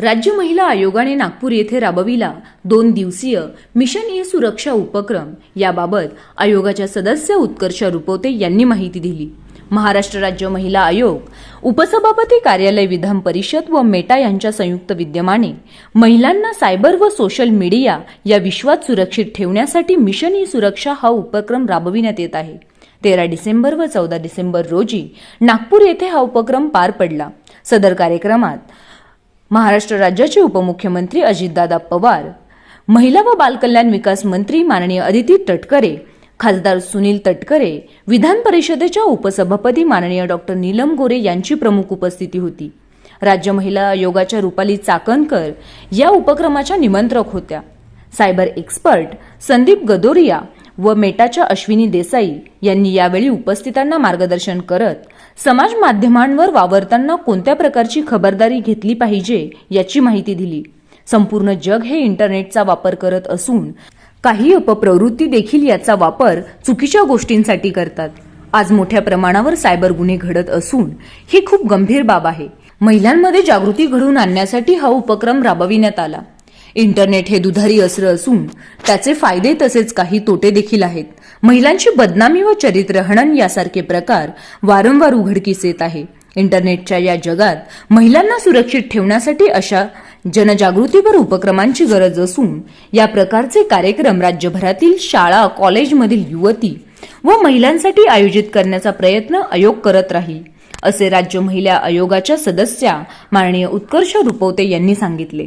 राज्य महिला आयोगाने नागपूर येथे राबविला दोन दिवसीय मिशन ई सुरक्षा उपक्रम. याबाबत आयोगाच्या सदस्य उत्कर्ष रुपवते यांनी माहिती दिली. महाराष्ट्र राज्य महिला आयोग उपसभापती कार्यालय विधान परिषद व मेटा यांच्या संयुक्त विद्यमाने महिलांना सायबर व सोशल मीडिया या विश्वात सुरक्षित ठेवण्यासाठी मिशन ई सुरक्षा हा उपक्रम राबविण्यात येत आहे. तेरा डिसेंबर व चौदा डिसेंबर रोजी नागपूर येथे हा उपक्रम पार पडला. सदर कार्यक्रमात महाराष्ट्र राज्याचे उपमुख्यमंत्री अजितदादा पवार महिला व बालकल्याण विकास मंत्री माननीय अदिती तटकरे खासदार सुनील तटकरे विधान परिषदेच्या उपसभापती माननीय डॉक्टर नीलम गोरे यांची प्रमुख उपस्थिती होती. राज्य महिला आयोगाच्या रुपाली चाकणकर या उपक्रमाच्या निमंत्रक होत्या. सायबर एक्सपर्ट संदीप गदोरिया व मेटाच्या अश्विनी देसाई यांनी यावेळी उपस्थितांना मार्गदर्शन करत समाज माध्यमांवर वावरताना कोणत्या प्रकारची खबरदारी घेतली पाहिजे याची माहिती दिली. संपूर्ण जग हे इंटरनेटचा वापर करत असून काही अपप्रवृत्ती देखील याचा वापर चुकीच्या गोष्टींसाठी करतात. आज मोठ्या प्रमाणावर सायबर गुन्हे घडत असून ही खूप गंभीर बाब आहे. महिलांमध्ये जागृती घडवून आणण्यासाठी हा उपक्रम राबविण्यात आला. इंटरनेट हे दुधारी अस्त्र असून त्याचे फायदे तसेच काही तोटे देखील आहेत. महिलांची बदनामी व चरित्रहनन यासारखे प्रकार वारंवार उघडकीस येत आहे. इंटरनेटच्या या जगात महिलांना सुरक्षित ठेवण्यासाठी अशा जनजागृतीपर उपक्रमांची गरज असून या प्रकारचे कार्यक्रम राज्यभरातील शाळा कॉलेजमधील युवती व महिलांसाठी आयोजित करण्याचा प्रयत्न आयोग करत राहील असे राज्य महिला आयोगाच्या सदस्या माननीय उत्कर्ष रुपवते यांनी सांगितले.